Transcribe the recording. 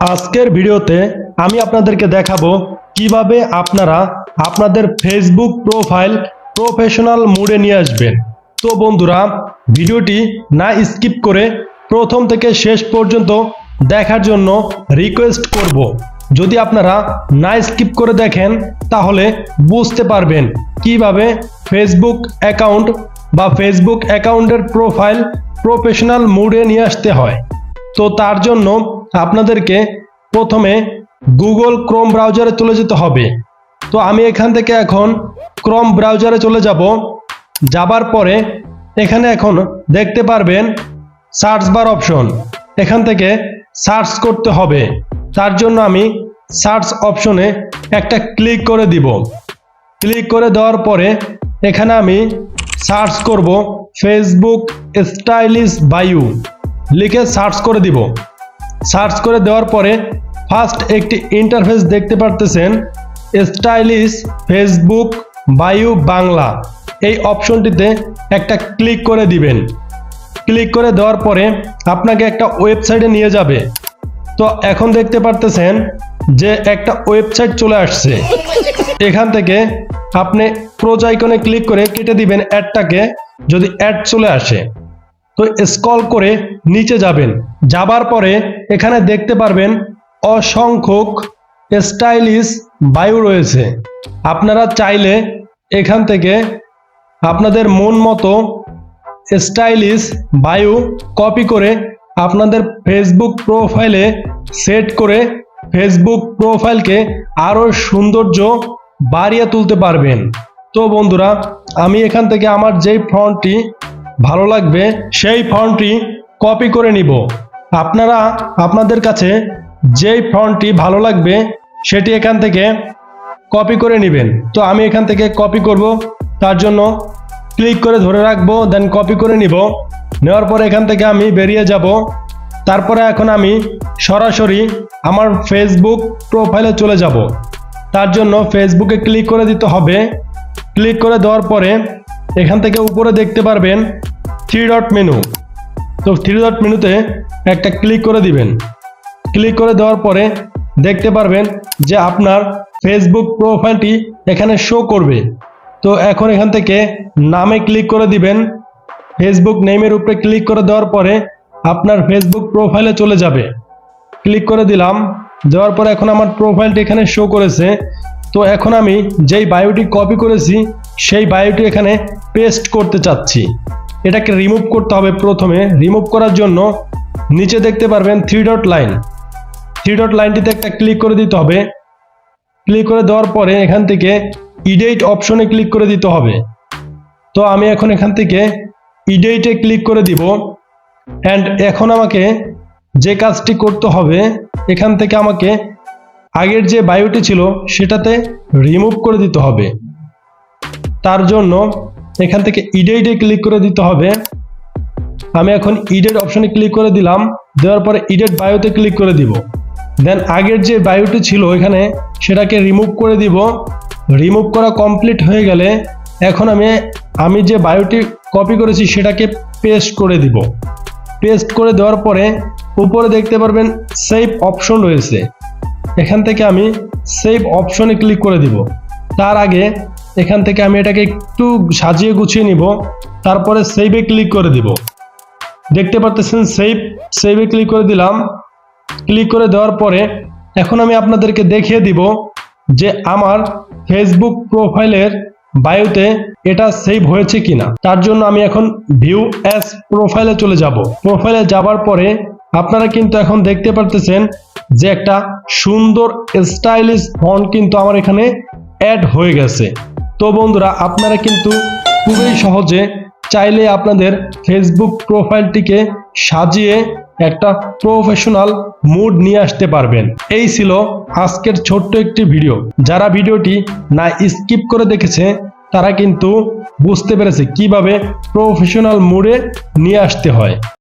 আজকের ভিডিওতে আমি আপনাদেরকে দেখাবো কীভাবে আপনারা আপনাদের ফেসবুক প্রোফাইল প্রফেশনাল মোডে নিয়ে আসবেন। তো বন্ধুরা, ভিডিওটি না স্কিপ করে প্রথম থেকে শেষ পর্যন্ত দেখার জন্য রিকোয়েস্ট করব। যদি আপনারা না স্কিপ করে দেখেন, তাহলে বুঝতে পারবেন কীভাবে ফেসবুক অ্যাকাউন্ট বা ফেসবুক অ্যাকাউন্টের প্রোফাইল প্রফেশনাল মোডে নিয়ে আসতে হয়। তো তার জন্য আপনাদেরকে প্রথমে গুগল ক্রোম ব্রাউজারে চলে যেতে হবে। তো আমি এখান থেকে এখন ক্রোম ব্রাউজারে চলে যাব। যাবার পরে এখানে এখন দেখতে পারবেন সার্চ বার অপশন। এখান থেকে সার্চ করতে হবে। তার জন্য আমি সার্চ অপশনে একটা ক্লিক করে দিব। ক্লিক করে দেওয়ার পরে এখানে আমি সার্চ করব ফেসবুক স্টাইলিশ বায়ু। লিখে সার্চ করে দিব। সার্চ করে দেওয়ার পরে ফার্স্ট একটি ইন্টারফেস দেখতে পারতেছেন স্টাইলিশ ফেসবুক বায়ু বাংলা এই অপশনটিতে একটা ক্লিক করে দিবেন। ক্লিক করে দেওয়ার পরে আপনাকে একটা ওয়েবসাইটে নিয়ে যাবে। তো এখন দেখতে পারতেছেন যে একটা ওয়েবসাইট চলে আসছে। এখান থেকে আপনি প্রোজ আইকনে ক্লিক করে কেটে দিবেন অ্যাডটাকে যদি অ্যাড চলে আসে তো স্ক্রল করে নিচে যাবেন। যাবার পরে এখানে দেখতে পারবেন অসংখ্যক স্টাইলিশ বায়ু রয়েছে। আপনারা চাইলে এখান থেকে আপনাদের মন মতো স্টাইলিশ বায়ু কপি করে আপনাদের ফেসবুক প্রোফাইলে সেট করে ফেসবুক প্রোফাইলকে আরও সৌন্দর্য বাড়িয়ে তুলতে পারবেন। তো বন্ধুরা, আমি এখান থেকে আমার যেই ফন্টটি ভালো লাগবে, সেই ফন্টটি কপি করে নিব। আপনারা আপনাদের কাছে যেই ফন্টটি ভালো লাগবে, সেটি এখান থেকে কপি করে নেবেন। তো আমি এখান থেকে কপি করব, তার জন্য ক্লিক করে ধরে রাখব দেন কপি করে নিব। নেওয়ার পরে এখান থেকে আমি বেরিয়ে যাব। তারপরে এখন আমি সরাসরি আমার ফেসবুক প্রোফাইলে চলে যাব। তার জন্য ফেসবুকে ক্লিক করে দিতে হবে। ক্লিক করে দেওয়ার পরে এখান থেকে উপরে দেখতে পারবেন থ্রি ডট মেনু তো থ্রি ডট মেনুতে একটা ক্লিক করে দিবেন। ক্লিক করে দেওয়ার পরে দেখতে পারবেন যে আপনার ফেসবুক প্রোফাইলটি এখানে শো করবে। তো এখন এখান থেকে নামে ক্লিক করে দিবেন। ফেসবুক নেমের উপরে ক্লিক করে দেওয়ার পরে আপনার ফেসবুক প্রোফাইলে চলে যাবে। ক্লিক করে দিলাম। দেওয়ার পরে এখন আমার প্রোফাইলটি এখানে শো করেছে। তো এখন আমি যেই বায়োটি কপি করেছি, সেই বায়োটি এখানে পেস্ট করতে চাচ্ছি। এটাকে রিমুভ করতে হবে প্রথমে। রিমুভ করার জন্য নিচে দেখতে পারবেন three dot line three dot লাইনটিতে একটা ক্লিক করে দিতে হবে। ক্লিক করে দেওয়ার পরে এখান থেকে ইডেট অপশনে ক্লিক করে দিতে হবে। তো আমি এখন এখান থেকে ইডেটে ক্লিক করে দিব। অ্যান্ড এখন আমাকে যে কাজটি করতে হবে, এখান থেকে আমাকে আগের যে বায়োটি ছিল, সেটাতে রিমুভ করে দিতে হবে। তার জন্য এখান থেকে ইডেটে ক্লিক করে দিতে হবে। আমি এখন ইডেট অপশনে ক্লিক করে দিলাম। দেওয়ার পরে ইডেট বায়োতে ক্লিক করে দিব। দেন আগের যে বায়োটি ছিল এখানে সেটাকে রিমুভ করে দিব। রিমুভ করা কমপ্লিট হয়ে গেলে এখন আমি আমি যে বায়োটি কপি করেছি সেটাকে পেস্ট করে দিব। পেস্ট করে দেওয়ার পরে উপরে দেখতে পারবেন সেভ অপশন রয়েছে। এখান থেকে আমি সেভ অপশনে ক্লিক করে দিব। তার আগে এখান থেকে আমি এটাকে একটু সাজিয়ে গুছিয়ে নিব। তারপরে সেভে ক্লিক করে দিব। দেখতে পারতেছেন সেভ সেভে ক্লিক করে দিলাম। ক্লিক করে দেওয়ার পরে এখন আমি আপনাদেরকে দেখিয়ে দিব যে আমার ফেসবুক প্রোফাইলের বায়ুতে এটা সেভ হয়েছে কিনা। তার জন্য আমি এখন ভিউ অ্যাস প্রোফাইলে চলে যাব। প্রোফাইলে যাবার পরে আপনারা কিন্তু এখন দেখতে পারতেছেন যে একটা সুন্দর স্টাইলিশ ফন্ট কিন্তু আমার এখানে অ্যাড হয়ে গেছে। তো বন্ধুরা, আপনারা কিন্তু খুবই সহজে চাইলে আপনাদের ফেসবুক প্রোফাইলটিকে সাজিয়ে একটা প্রফেশনাল মুড নিয়ে আসতে পারবেন। এই ছিল আজকের ছোট্ট একটি ভিডিও যারা ভিডিওটি না স্কিপ করে দেখেছে, তারা কিন্তু বুঝতে পেরেছে কীভাবে প্রফেশনাল মুডে নিয়ে আসতে হয়।